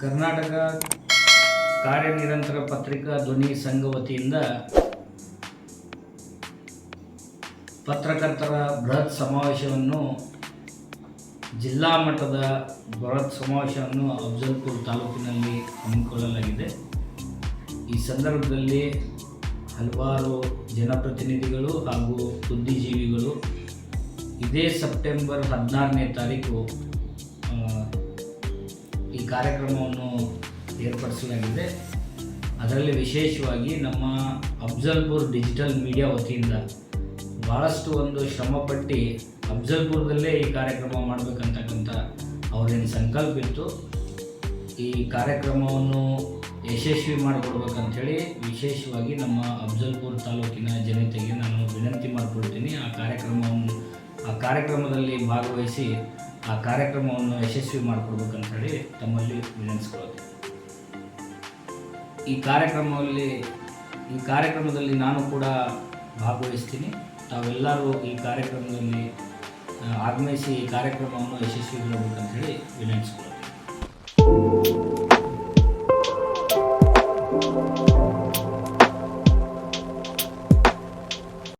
ಕರ್ನಾಟಕ ಕಾರ್ಯನಿರಂತರ ಪತ್ರಿಕಾ ಧ್ವನಿ ಸಂಘ ವತಿಯಿಂದ ಪತ್ರಕರ್ತರ ಬೃಹತ್ ಸಮಾವೇಶವನ್ನು ಜಿಲ್ಲಾ ಮಟ್ಟದ ಬೃಹತ್ ಸಮಾವೇಶವನ್ನು ಅಫ್ಜಲ್ಪುರ್ ತಾಲೂಕಿನಲ್ಲಿ ಹಮ್ಮಿಕೊಳ್ಳಲಾಗಿದೆ. ಈ ಸಂದರ್ಭದಲ್ಲಿ ಹಲವಾರು ಜನಪ್ರತಿನಿಧಿಗಳು ಹಾಗೂ ಬುದ್ಧಿಜೀವಿಗಳು ಇದೇ ಸೆಪ್ಟೆಂಬರ್ ಹದಿನಾರನೇ ತಾರೀಕು ಕಾರ್ಯಕ್ರಮವನ್ನು ಏರ್ಪಡಿಸಲಾಗಿದೆ. ಅದರಲ್ಲಿ ವಿಶೇಷವಾಗಿ ನಮ್ಮ ಅಫ್ಜಲ್ಪುರ್ ಡಿಜಿಟಲ್ ಮೀಡಿಯಾ ವತಿಯಿಂದ ಭಾಳಷ್ಟು ಒಂದು ಶ್ರಮಪಟ್ಟು ಅಫ್ಜಲ್ಪುರದಲ್ಲೇ ಈ ಕಾರ್ಯಕ್ರಮ ಮಾಡಬೇಕಂತಕ್ಕಂಥ ಅವರೇನು ಸಂಕಲ್ಪ ಇತ್ತು. ಈ ಕಾರ್ಯಕ್ರಮವನ್ನು ಯಶಸ್ವಿ ಮಾಡಿಕೊಡ್ಬೇಕಂಥೇಳಿ ವಿಶೇಷವಾಗಿ ನಮ್ಮ ಅಫ್ಜಲ್ಪುರ್ ತಾಲೂಕಿನ ಜನತೆಗೆ ನಾನು ವಿನಂತಿ ಮಾಡಿಕೊಳ್ತೀನಿ. ಆ ಕಾರ್ಯಕ್ರಮವನ್ನು ಆ ಕಾರ್ಯಕ್ರಮದಲ್ಲಿ ಭಾಗವಹಿಸಿ ಆ ಕಾರ್ಯಕ್ರಮವನ್ನು ಯಶಸ್ವಿ ಮಾಡಿಕೊಡ್ಬೇಕಂಥೇಳಿ ತಮ್ಮಲ್ಲಿ ವಿನಂತಿಸ್ಕೊಳ್ತೀನಿ. ಈ ಕಾರ್ಯಕ್ರಮದಲ್ಲಿ ಈ ಕಾರ್ಯಕ್ರಮದಲ್ಲಿ ನಾನು ಕೂಡ ಭಾಗವಹಿಸ್ತೀನಿ. ತಾವೆಲ್ಲರೂ ಈ ಕಾರ್ಯಕ್ರಮದಲ್ಲಿ ಆಗಮಿಸಿ ಈ ಕಾರ್ಯಕ್ರಮವನ್ನು ಯಶಸ್ವಿಗೊಳ್ಳಬೇಕಂತೇಳಿ ವಿನಂತಿಸ್ಕೊಳ್ತೀನಿ.